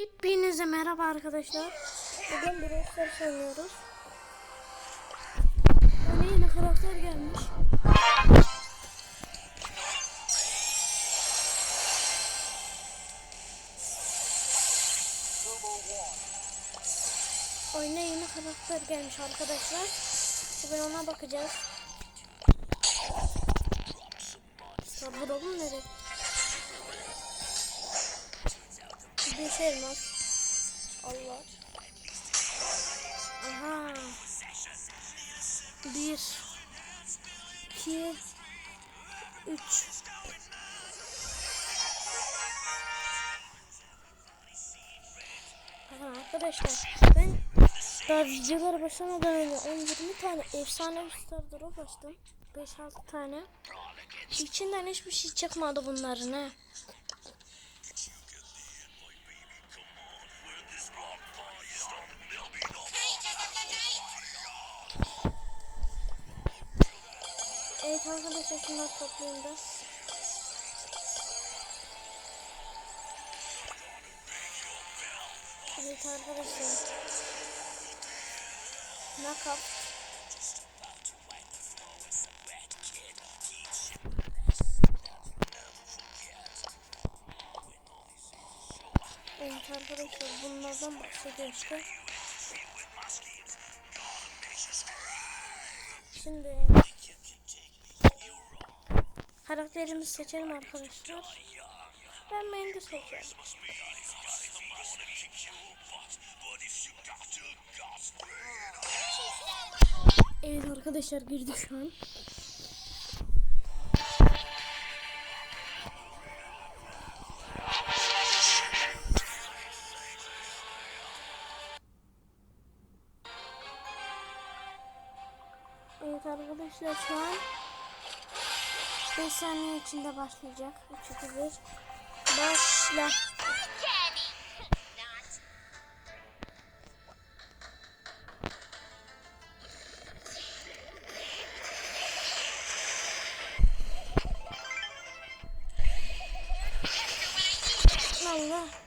Hepinize merhaba arkadaşlar. Bugün bir Stars oynuyoruz. Öyle yeni karakter gelmiş. Oyuna yeni karakter gelmiş arkadaşlar. Bugün ona bakacağız. Da bu nereye? Şey elmas. Allah. Aha. Bir. iki, Üç. Aha, arkadaşlar ben daha videolara başlamadan önce 10-20 tane efsane bir star drop açtım. 5-6 tane. İçinden hiçbir şey çıkmadı bunların he. Evet arkadaşlar şunları toplayayım da. Evet arkadaşlar. Knockout. Evet arkadaşlar bunlardan bahsediyor işte. Şimdi karakterimizi seçelim arkadaşlar. Ben Mandy seçerim. Evet arkadaşlar girdik şu an. Evet arkadaşlar şu an 5 saniye içinde başlayacak. 3 2 1 Başla. Allah.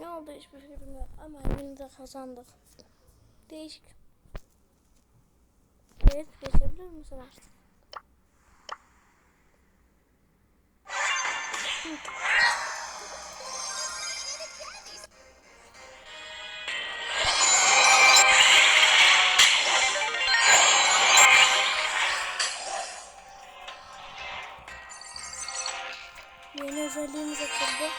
Ne oldu hiçbir fikrim yok ama yine de kazandık. Değişik. Evet geçebilir misin artık? Yeni özelliğimiz açıldı.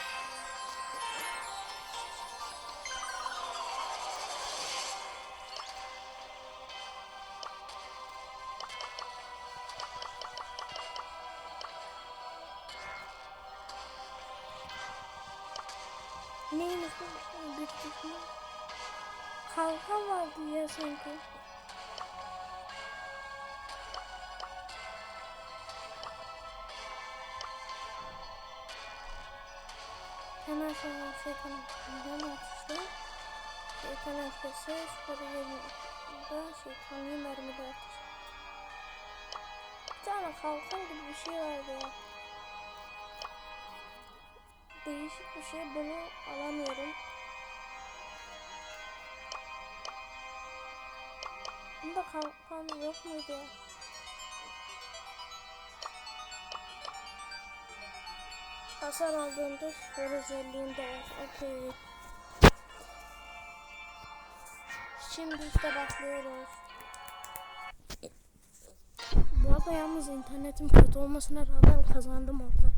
Neymiş bu? Bir kısmı. Kalkan vardı ya sanki. Sonra şeytan hemen atıştı. Şeytan atıştı. Sonra yerinde şeytanlı mermi de atıştı. Bir tane kalkan gibi bir şey vardı ya. Değişik bir şey. Bunu alamıyorum. Bunda kalkan yok muydu ya? Hasar aldığında spor özelliğinde var. Okey. Şimdi işte başlıyoruz. Bu arada yalnız internetim kötü olmasına rağmen kazandım orada.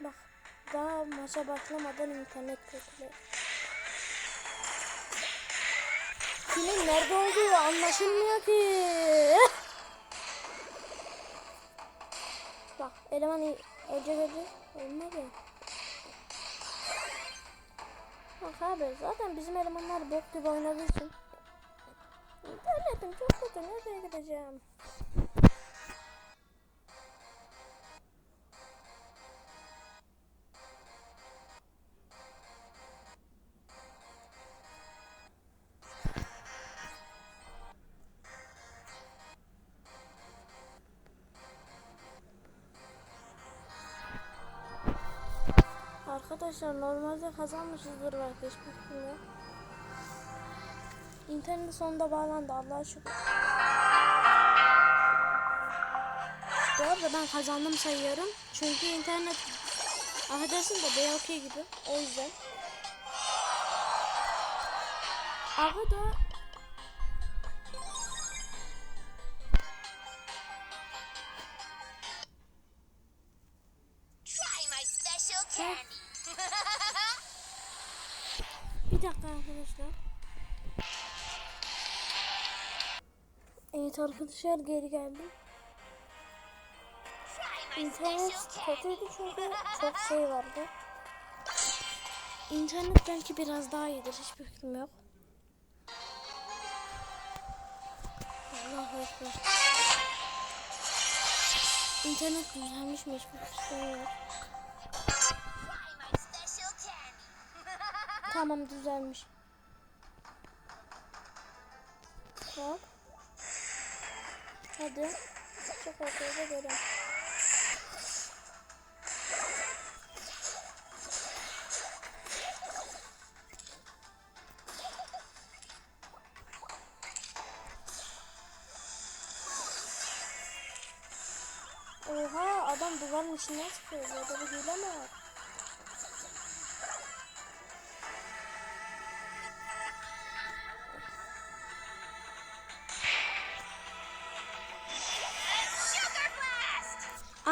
Bak daha maça başlamadan internet kötü. Kimin nerede olduğu anlaşılmıyor ki. Bak eleman ölecek ölecek. Olmadı. Bak abi zaten bizim elemanlar bok gibi oynadığı için. İnternetim çok kötü. Nereye gideceğim? Arkadaşlar normalde kazanmışızdır belki hiçbir yok. İnternet sonunda bağlandı Allah'a şükür. Bu arada ben kazandım sayıyorum. Çünkü internet affedersin de BOK gibi. O yüzden. Aga da Try my special candy. Bir dakika arkadaşlar. Evet arkadaşlar geri geldim. İnternet kötüydü çünkü çok şey vardı. İnternet belki biraz daha iyidir. Hiçbir fikrim yok. Allahu Ekber. İnternet düzelmiş mi hiçbir fikrim yok. Tamam düzelmiş. Bak. Hadi. Çok ortaya görelim. Oha adam duvarın içinden çıkıyor. Burada bir hile mi var?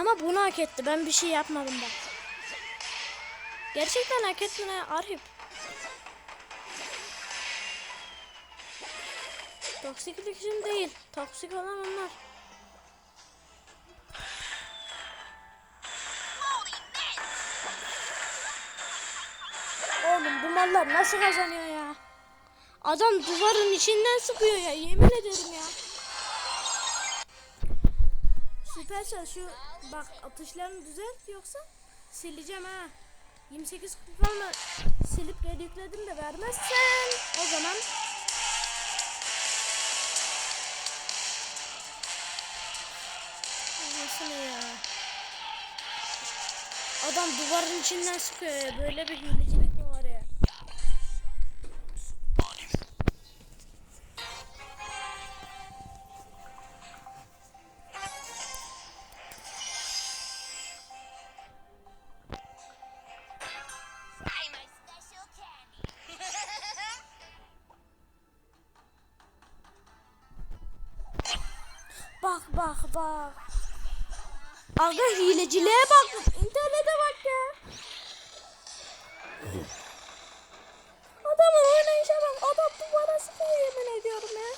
Ama bunu hak etti. Ben bir şey yapmadım bak. Gerçekten hak ettin ha Arhip. Toksiklik için değil. Toksik olan onlar. Oğlum bu mallar nasıl kazanıyor ya? Adam duvarın içinden sıkıyor ya. Yemin ederim Süpersel şu bak atışlarını düzelt yoksa sileceğim ha. 28 kupamla silip yükledim de vermezsen o zaman Nasıl ya? Adam duvarın içinden sıkıyor. Böyle bir hilecilik Bak bak bak. Aga hileciliğe bak. İnternete bak ya. Adamın oynayışa bak. Adam duvara sıkıyor yemin ediyorum ya.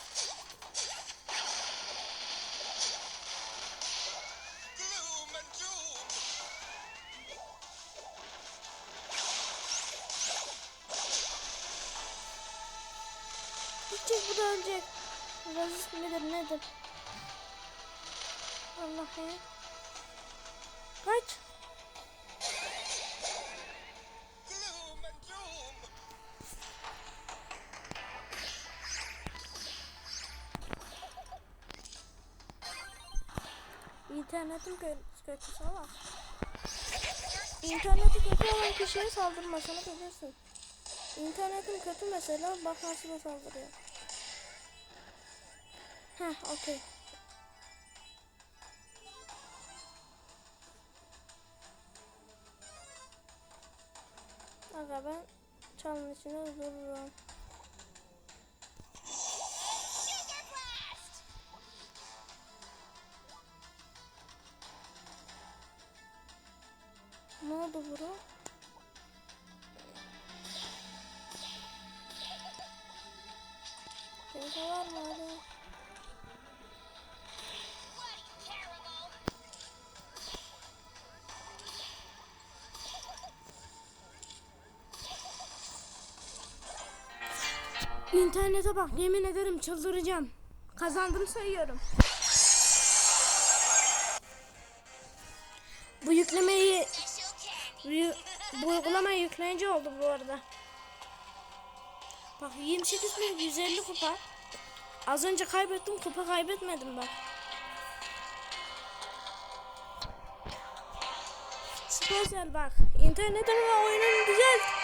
Gidecek bu da ölecek. Razist midir nedir? Allah ya. Kaç. İnternetim kö kötü salak. İnterneti kötü olan kişiye saldırmasını bilirsin. İnternetim kötü mesela bak nasıl saldırıyor. Heh okey. Aga ben çalın içine dururum. Ne oldu bro? Kimse var mı hadi? İnternete bak yemin ederim çıldıracağım. Kazandım sayıyorum. Bu yüklemeyi bu, uygulamayı yükleyince oldu bu arada. Bak 28.150 kupa. Az önce kaybettim kupa kaybetmedim bak. Sponsor bak. İnternetin ve oyunun güzel